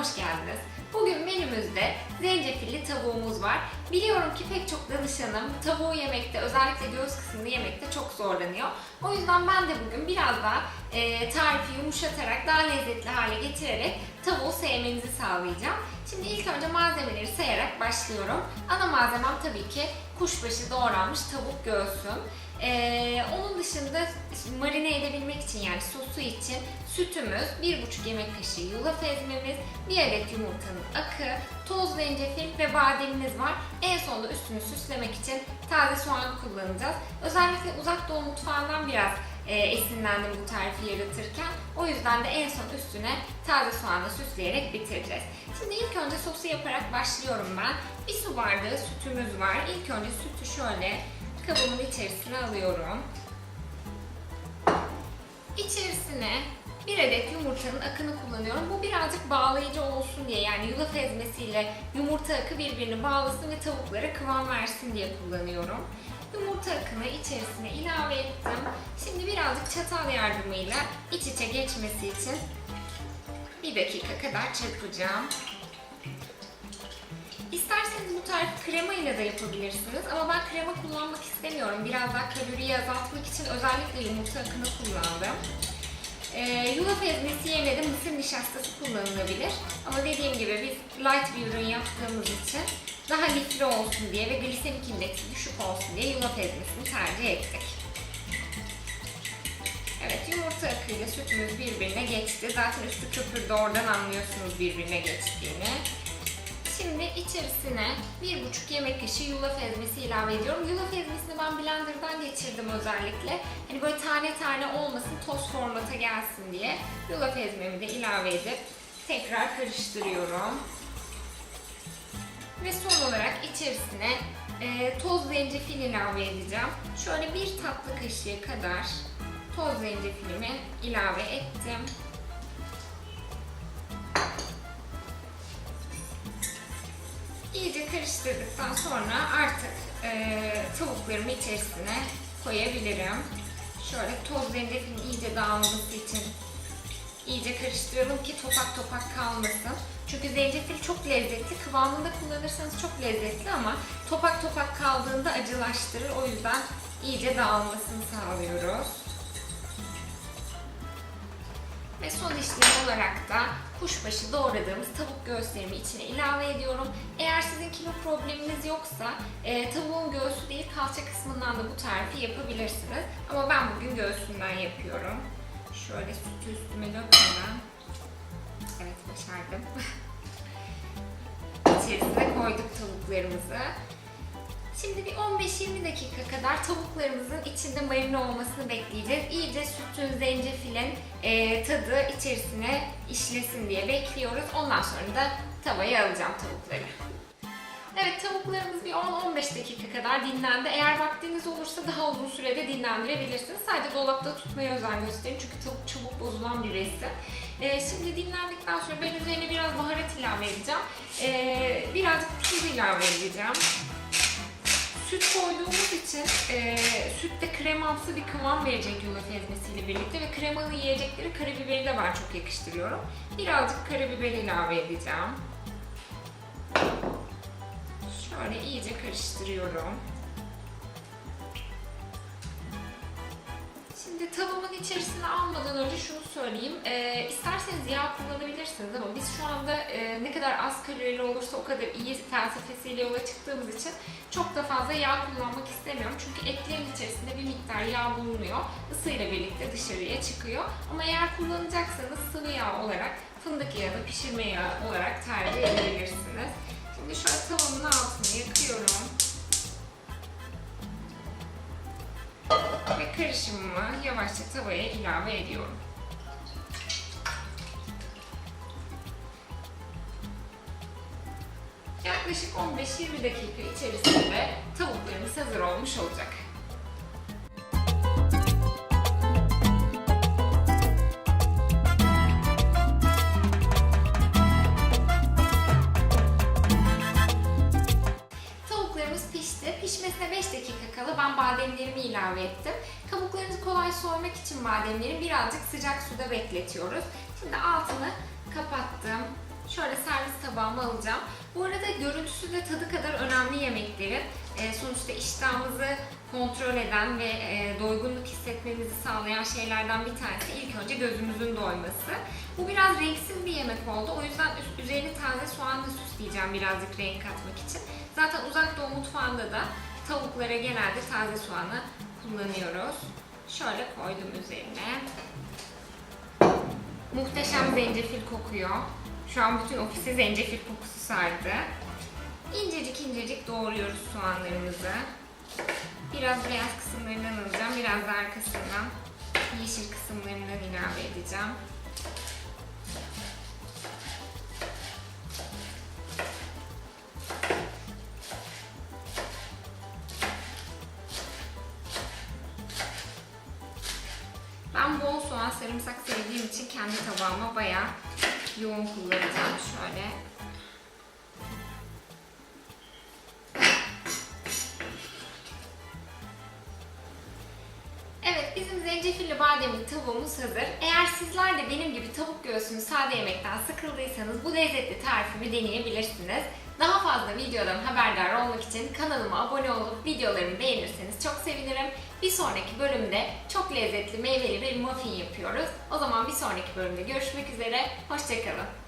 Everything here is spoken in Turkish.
hoş geldiniz. Bugün menümüzde zencefilli tavuğumuz var. Biliyorum ki pek çok danışanım tavuğu yemekte, özellikle göğüs kısmını yemekte çok zorlanıyor. O yüzden ben de bugün biraz daha e, tarifi yumuşatarak, daha lezzetli hale getirerek tavuğu sevmenizi sağlayacağım. Şimdi ilk önce malzemeleri sayarak başlıyorum. Ana malzemem tabii ki kuşbaşı doğranmış tavuk göğsüm. Ee, onun dışında marine edebilmek için yani sosu için sütümüz, 1,5 yemek kaşığı yulaf ezmemiz, 1 adet yumurtanın akı, toz zencefil ve bademimiz var. En sonunda üstünü süslemek için taze soğan kullanacağız. Özellikle uzak doğu mutfağından biraz e, esinlendim bu tarifi yaratırken. O yüzden de en son üstüne taze soğanla süsleyerek bitireceğiz. Şimdi ilk önce sosu yaparak başlıyorum ben. Bir su bardağı sütümüz var. İlk önce sütü şöyle kabımın içerisine alıyorum. İçerisine bir adet yumurtanın akını kullanıyorum. Bu birazcık bağlayıcı olsun diye yani yulaf ezmesiyle yumurta akı birbirini bağlasın ve tavuklara kıvam versin diye kullanıyorum. Yumurta akını içerisine ilave ettim. Şimdi birazcık çatal yardımıyla iç içe geçmesi için bir dakika kadar çırpacağım. İsterseniz bu tarifi krema ile de yapabilirsiniz ama ben krema kullanmak istemiyorum. Biraz daha kaloriyi azaltmak için özellikle yumurta akını kullandım. Ee, yulaf ezmesi yerine de mısır nişastası kullanılabilir. Ama dediğim gibi biz light bir ürün yaptığımız için daha lifli olsun diye ve glisemik indeksi düşük olsun diye yulaf ezmesini tercih ettik. Evet yumurta akıyla sütümüz birbirine geçti. Zaten üstü köpürdü oradan anlıyorsunuz birbirine geçtiğini. Şimdi içerisine 1,5 yemek kaşığı yulaf ezmesi ilave ediyorum. Yulaf ezmesini ben blenderdan geçirdim özellikle. Hani böyle tane tane olmasın, toz formata gelsin diye. Yulaf ezmemi de ilave edip tekrar karıştırıyorum. Ve son olarak içerisine e, toz zencefil ilave edeceğim. Şöyle bir tatlı kaşığı kadar toz zencefilimi ilave ettim. Karıştırdıktan sonra artık e, tavuklarımı içerisine koyabilirim. Şöyle toz zencefilin iyice dağılması için iyice karıştıralım ki topak topak kalmasın. Çünkü zencefil çok lezzetli. Kıvamında kullanırsanız çok lezzetli ama topak topak kaldığında acılaştırır. O yüzden iyice dağılmasını sağlıyoruz. Ve son işlem olarak da kuşbaşı doğradığımız tavuk göğüslerimi içine ilave ediyorum. Eğer sizin kilo probleminiz yoksa e, tavuğun göğsü değil kalça kısmından da bu tarifi yapabilirsiniz. Ama ben bugün göğsünden yapıyorum. Şöyle sütü üstüme dökmeden. Evet başardım. İçerisine koyduk tavuklarımızı. Şimdi bir 15-20 dakika kadar tavuklarımızın içinde marine olmasını bekleyeceğiz. İyice sütün, zencefilin e, tadı içerisine işlesin diye bekliyoruz. Ondan sonra da tavaya alacağım tavukları. Evet tavuklarımız bir 10-15 dakika kadar dinlendi. Eğer vaktiniz olursa daha uzun sürede dinlendirebilirsiniz. Sadece dolapta tutmaya özen gösterin çünkü tavuk çabuk bozulan bir besin. Ee, şimdi dinlendikten sonra ben üzerine biraz baharat ilave edeceğim. Ee, birazcık tuz ilave edeceğim. Süt koyduğumuz için e, sütte kremamsı bir kıvam verecek yulaf ezmesiyle birlikte ve kremalı yiyecekleri karabiberi de ben çok yakıştırıyorum. Birazcık karabiber ilave edeceğim. Şöyle iyice karıştırıyorum. Şimdi tavamın içerisine almadan önce şunu söyleyeyim. Ee, isterseniz yağ kullanabilirsiniz ama biz şu anda e, ne kadar az kalorili olursa o kadar iyi felsefesiyle yola çıktığımız için çok da fazla yağ kullanmak istemiyorum. Çünkü etlerin içerisinde bir miktar yağ bulunuyor. Isıyla birlikte dışarıya çıkıyor. Ama eğer kullanacaksanız sıvı yağ olarak fındık yağı da pişirme yağı olarak tercih edebilirsiniz. Şimdi şöyle tavamın altını yakıyorum. Ve karışımımı yavaşça tavaya ilave ediyorum. Yaklaşık 15-20 dakika içerisinde tavuklarımız hazır olmuş olacak. Bademlerimi ilave ettim. Kabuklarını kolay soymak için bademleri birazcık sıcak suda bekletiyoruz. Şimdi altını kapattım. Şöyle servis tabağıma alacağım. Bu arada görüntüsü de tadı kadar önemli yemeklerin. E, sonuçta iştahımızı kontrol eden ve e, doygunluk hissetmemizi sağlayan şeylerden bir tanesi ilk önce gözümüzün doyması. Bu biraz renksiz bir yemek oldu. O yüzden üzerini taze soğanla süsleyeceğim birazcık renk katmak için. Zaten uzak doğu mutfağında da tavuklara genelde taze soğanı kullanıyoruz. Şöyle koydum üzerine. Muhteşem zencefil kokuyor. Şu an bütün ofisi zencefil kokusu sardı. İncecik incecik doğruyoruz soğanlarımızı. Biraz beyaz kısımlarından alacağım. Biraz da arkasından yeşil kısımlarından ilave edeceğim. Sarımsak sevdiğim için kendi tabağıma bayağı yoğun kullanacağım. Şöyle zencefilli bademli tavuğumuz hazır. Eğer sizler de benim gibi tavuk göğsünü sade yemekten sıkıldıysanız bu lezzetli tarifimi deneyebilirsiniz. Daha fazla videodan haberdar olmak için kanalıma abone olup videolarımı beğenirseniz çok sevinirim. Bir sonraki bölümde çok lezzetli meyveli bir muffin yapıyoruz. O zaman bir sonraki bölümde görüşmek üzere. Hoşçakalın.